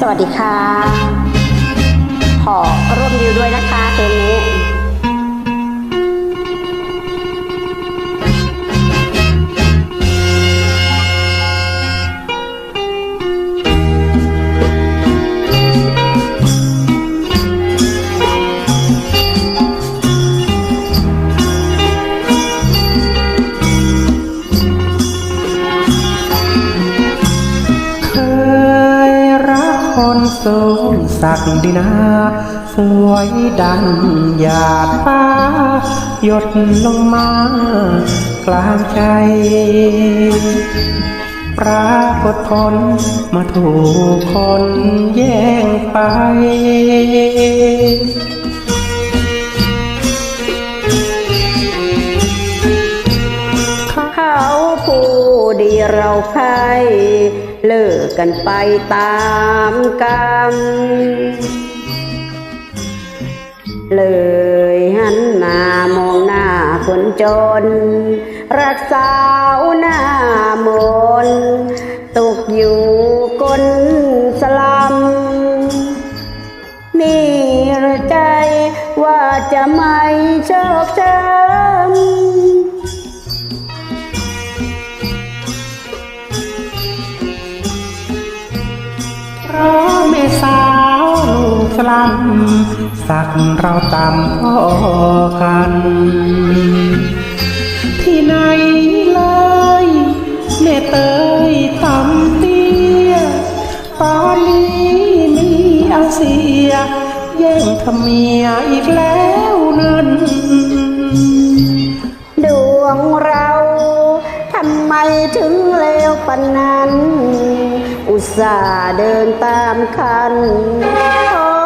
สวัสดีค่ะ ขอร่วมดิวด้วยนะคะเพลงนี้ งสักดินา สวยดังหยาดฟ้า หยดลงมากลางใจ ปรากฏผลมาถูกคนแย่งไปเขาผู้ดีเราใคร เลิกกันไปตามกรรม เลยหันหน้ามองหน้าคนจน รักสาวหน้ามนตกอยู่ก้น สลัมสักเราต่ำพ่อกัน ที่ไหนเลยแม่เตยต่ำเตี้ยตอนนี้มีอาเซีย แย่งทำเมียอีกแล้วนั้นดวงเราทำไมถึงเลวปานนั้น อุตส่าห์เดินตามคันขอ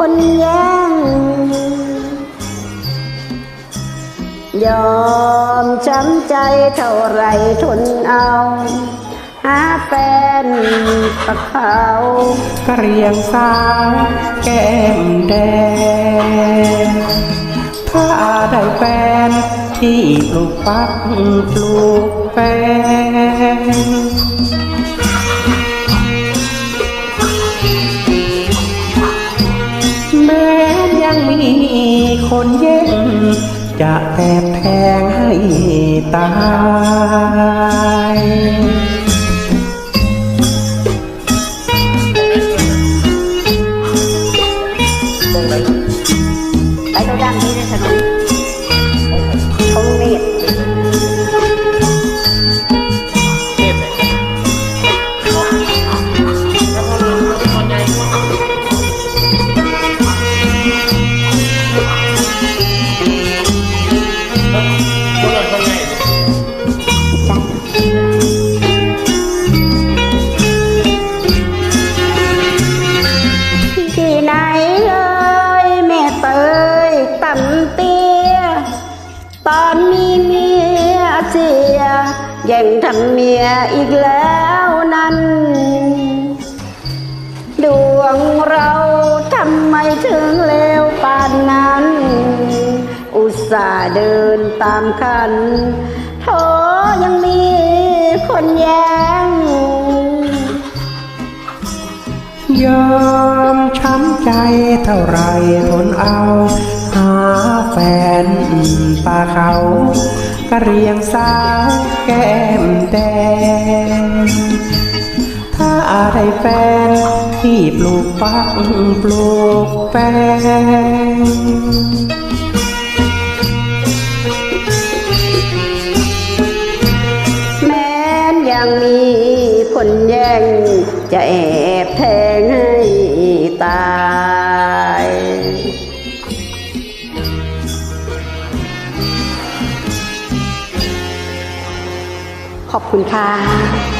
คนแย่งยอมช้ำใจเท่าไรทนเอา หาแฟนกับเขากระเรียงสาวแก้มแดง ถ้าได้แฟนที่ปลูกปักปลูกแฟน คนเย็น จะแอบแทงให้ตายไปตัวด้านนี้เลยถนน ยังทำเมียอีกแล้วนั้น ดวงเราทำไมถึงเลวปานนั้น อุตส่าห์เดินตามคันโถยังมีคนแย่งยอมช้ำใจเท่าไรทนเอา หาแฟนป่าเขา กะเรียงสาวแก้มแดง ถ้าได้แฟนที่ปลูกปักปลูกแฟนแม้นยังมีคนแย่งจะแอบ ขอบคุณค่ะ